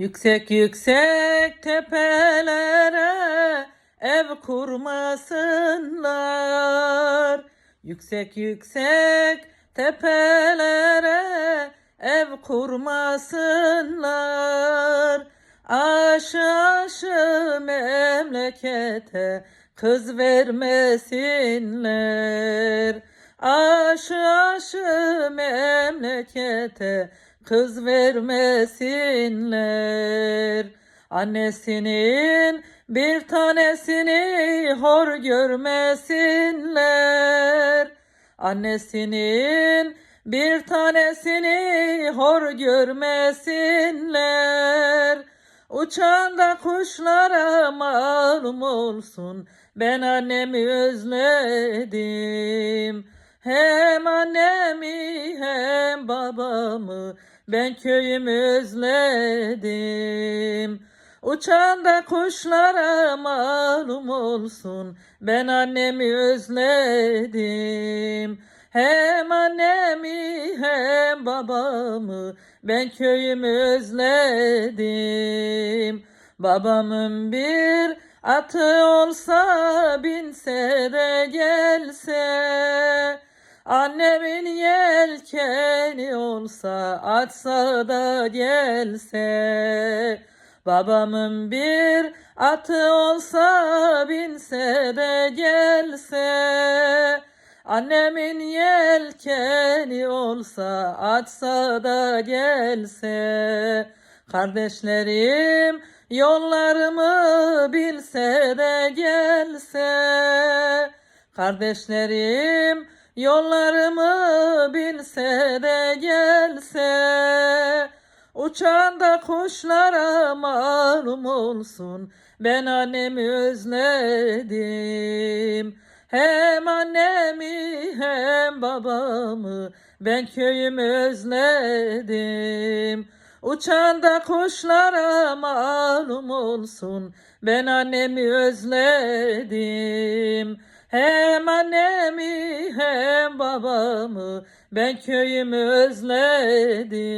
Yüksek yüksek tepelere ev kurmasınlar. Yüksek yüksek tepelere ev kurmasınlar. Aşı aşı memlekete kız vermesinler. Aşı aşı memlekete kız vermesinler. Annesinin bir tanesini hor görmesinler. Annesinin bir tanesini hor görmesinler. Uçan da kuşlara malum olsun. Ben annemi özledim. Hem annemi babamı ben köyümü özledim. Uçan da kuşlara malum olsun. Ben annemi özledim. Hem annemi hem babamı ben köyümü özledim. Babamın bir atı olsa binse de gelse. Yelkeni olsa açsa da gelse. Babamın bir atı olsa binse de gelse. Annemin yelkeni olsa açsa da gelse. Kardeşlerim yollarımı bilse de gelse. Kardeşlerim yollarımı bilse de gelse. Uçan da kuşlara malum olsun. Ben annemi özledim. Hem annemi hem babamı ben köyümü özledim. Uçan da kuşlara malum olsun. Ben annemi özledim. Hem annemi hem babamı ben köyümü özledim.